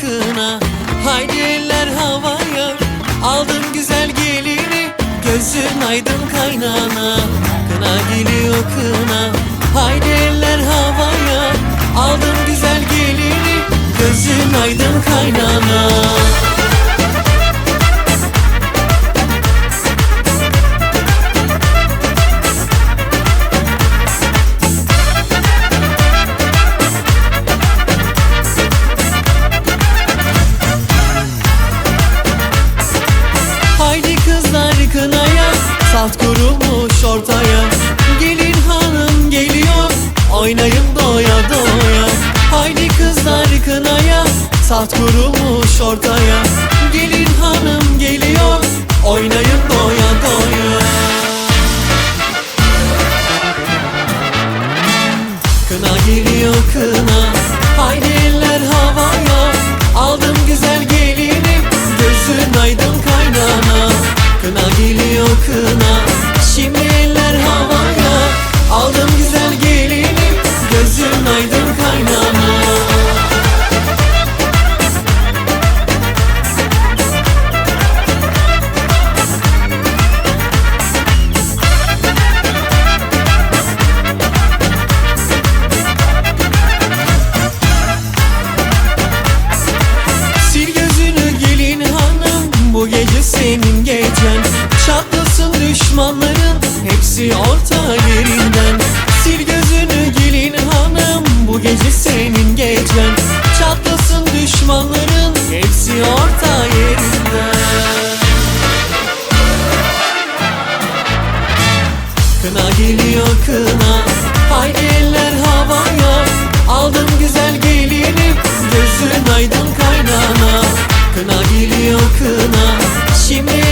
kına Haydi eller havaya. Aldım güzel gelini Gözün aydın kaynana. Kına geliyor kına Haydi eller havaya. Aldım güzel gelini Gözün aydın kaynana Salt kurulmuş ortaya. Gelin hanım geliyor. Oynayın doya doya. Haydi kızlar kınaya. Salt kurulmuş ortaya. Gelin hanım geliyor. Oynayın doya düşmanların Hepsi orta yerinden. Sil gözünü gelin hanım Bu gece senin gecen Çatlasın düşmanların Hepsi orta yerinden. Kına geliyor kına Haydi eller havaya. Aldım güzel gelini Gözün aydın kaynana. Kına geliyor kına Şimdi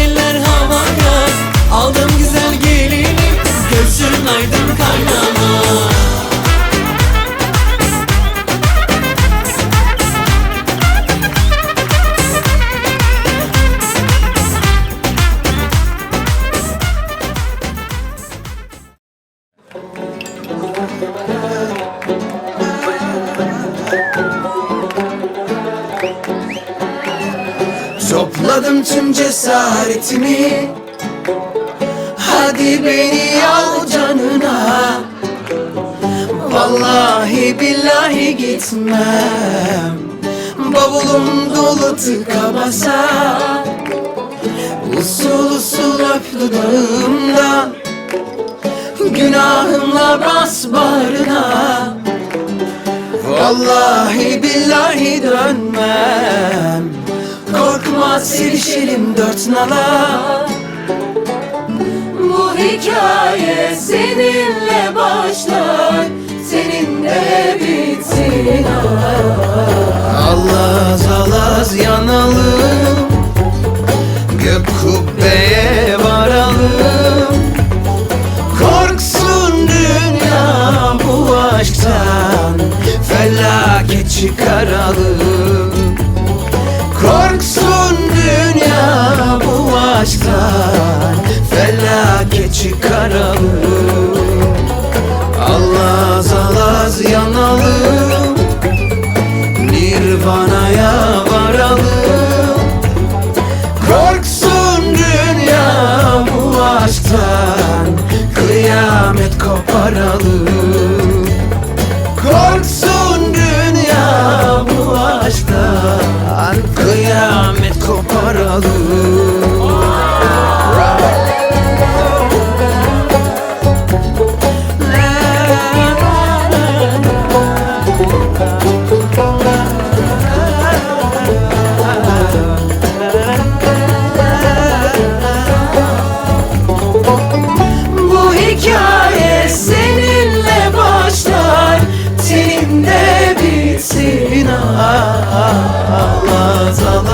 Aydın kaynana Topladım tüm cesaretimi. Hadi beni al canına. Vallahi billahi gitmem. Bavulum dolu tıka basa. Usul usul öp dudağımdan Günahımla bas bağrına. Vallahi billahi dönmem. Korkma sevişelim dört nala hikaye seninle başlar Seninle bitsin Alaz alaz yanalım Gök kubbeye varalım. Korksun dünya bu aşktan Felaket çıkaralım. Korksun Çıkaralım Alaz alaz yanalım Nirvana'ya varalım Korksun dünya bu aşktan Kıyamet koparalım Korksun dünya bu aşktan Kıyamet koparalım Alaz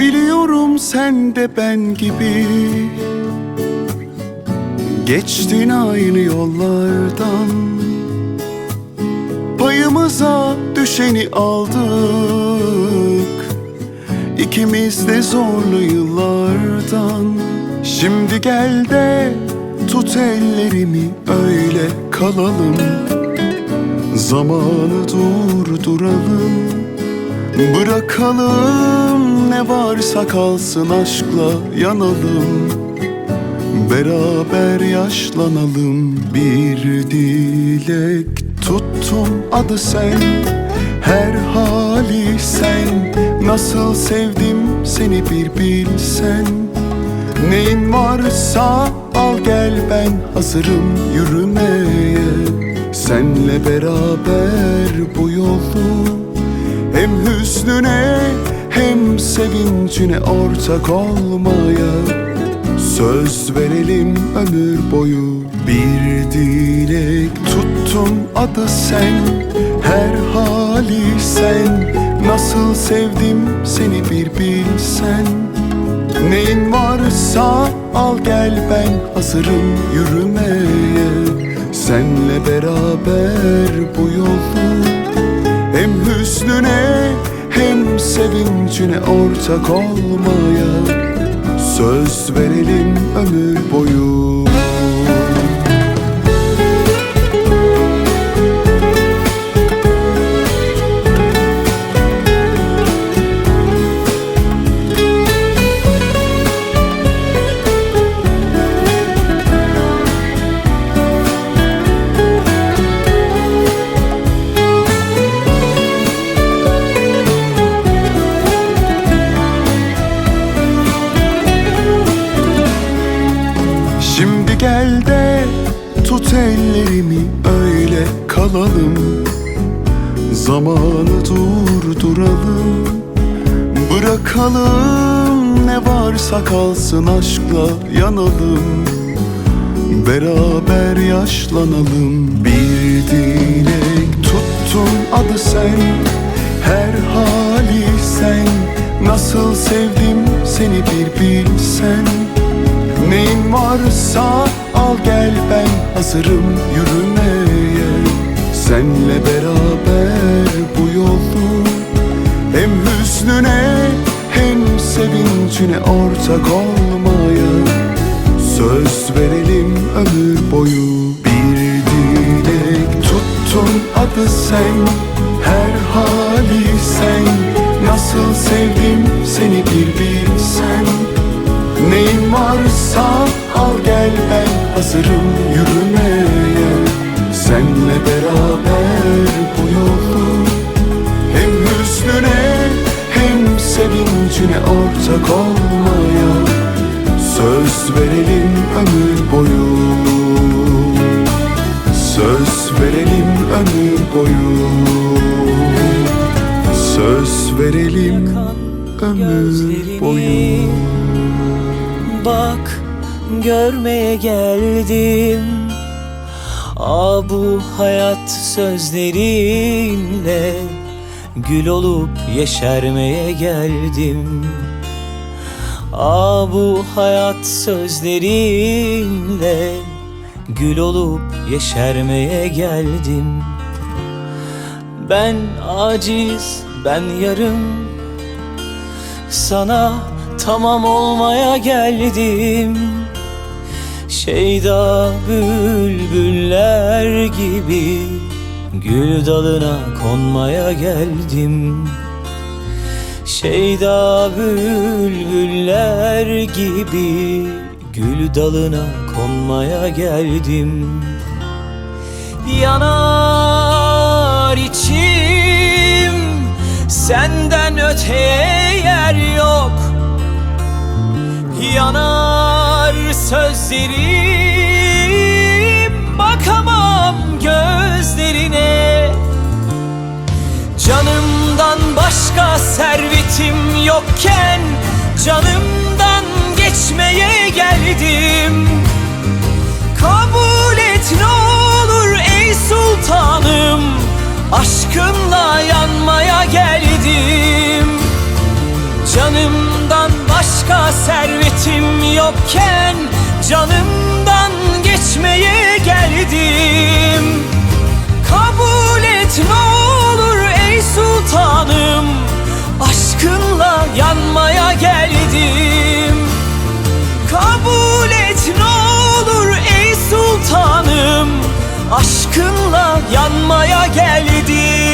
Biliyorum sen de ben gibi. Geçtin aynı yollardan. Payımıza düşeni aldık. İkimiz de zorlu yıllardan. Şimdi gel de tut ellerimi öyle kalalım. Zamanı durduralım Bırakalım ne varsa kalsın aşkla yanalım. Beraber yaşlanalım bir dilek tuttum adı sen. Her hali sen nasıl sevdim seni bir bilsen. Neyin varsa al gel ben hazırım yürümeye. Senle beraber bu yolu hem hüznüne sevincine ortak olmaya Söz verelim ömür boyu. Bir dilek tuttun adı sen Her hali sen. Nasıl sevdim seni bir bilsen. Neyin varsa al gel ben hazırım yürümeye. Senle beraber bu yolu hem hüznüne hem sevincine ortak olmaya Söz verelim ömür boyu öyle kalalım Zamanı durduralım Bırakalım. Ne varsa kalsın aşkla yanalım. Beraber yaşlanalım. Bir dilek tuttun adı sen Her hali sen. Nasıl sevdim seni bir bilsen. Neyin varsa al gel ben hazırım Senle beraber bu yolu Hem hüznüne hem sevincine ortak olmaya Söz verelim ömür boyu. Bir dilek tuttun adı sen Her hali sen. Nasıl sevdim seni bir bilsen. Neyin varsa al gel ben hazırım Senle beraber bu yolu Hem hüznüne hem sevincine ortak olmaya Söz verelim ömür boyu. Söz verelim ömür boyu. Söz verelim ömür boyu. Bak görmeye geldim Aa bu hayat sözlerinle Gül olup yeşermeye geldim. Aa bu hayat sözlerinle Gül olup yeşermeye geldim. Ben aciz, ben yarım. Sana tamam olmaya geldim Şeyda bülbüller gibi Gül dalına konmaya geldim. Şeyda bülbüller gibi Gül dalına konmaya geldim. Yanar içim Senden öteye yer yok sözlerim Bakamam gözlerine. Canımdan başka servetim yokken Canımdan geçmeye geldim. Kabul et ne olur ey sultanım Aşkınla yanmaya geldim. Canımdan başka servetim yokken Canımdan geçmeye geldim. Kabul et ne olur ey sultanım Aşkınla yanmaya geldim. Kabul et ne olur ey sultanım Aşkınla yanmaya geldim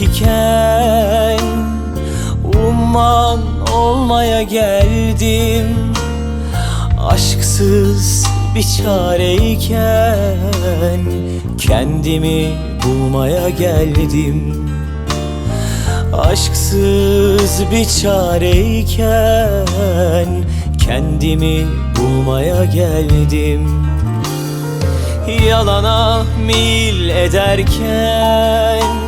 iken Umman olmaya geldim. Aşksız bir çareyken Kendimi bulmaya geldim. Aşksız bir çareyken Kendimi bulmaya geldim. Yalana mil ederken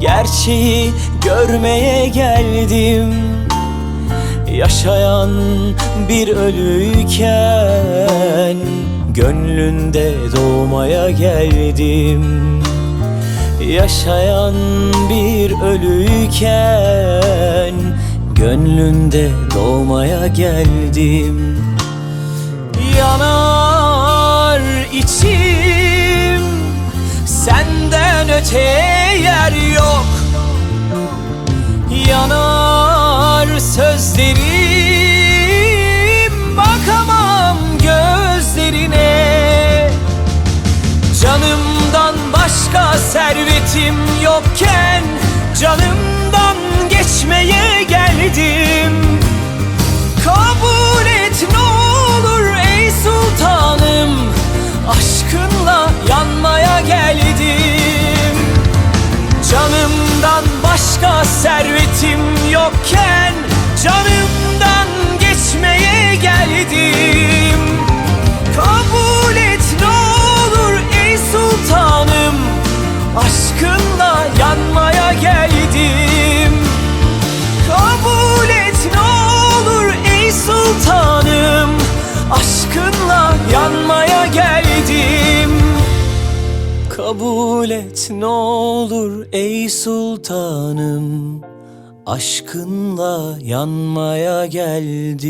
Gerçeği görmeye geldim. Yaşayan bir ölüyken Gönlünde doğmaya geldim. Yaşayan bir ölüyken Gönlünde doğmaya geldim. Yanar içim Senden öteye yer yok. Yanar sözlerim Bakamam gözlerine. Canımdan başka servetim yokken Canımdan başka servetim yokken Canımdan Kabul et ne olur ey sultanım Aşkınla yanmaya geldim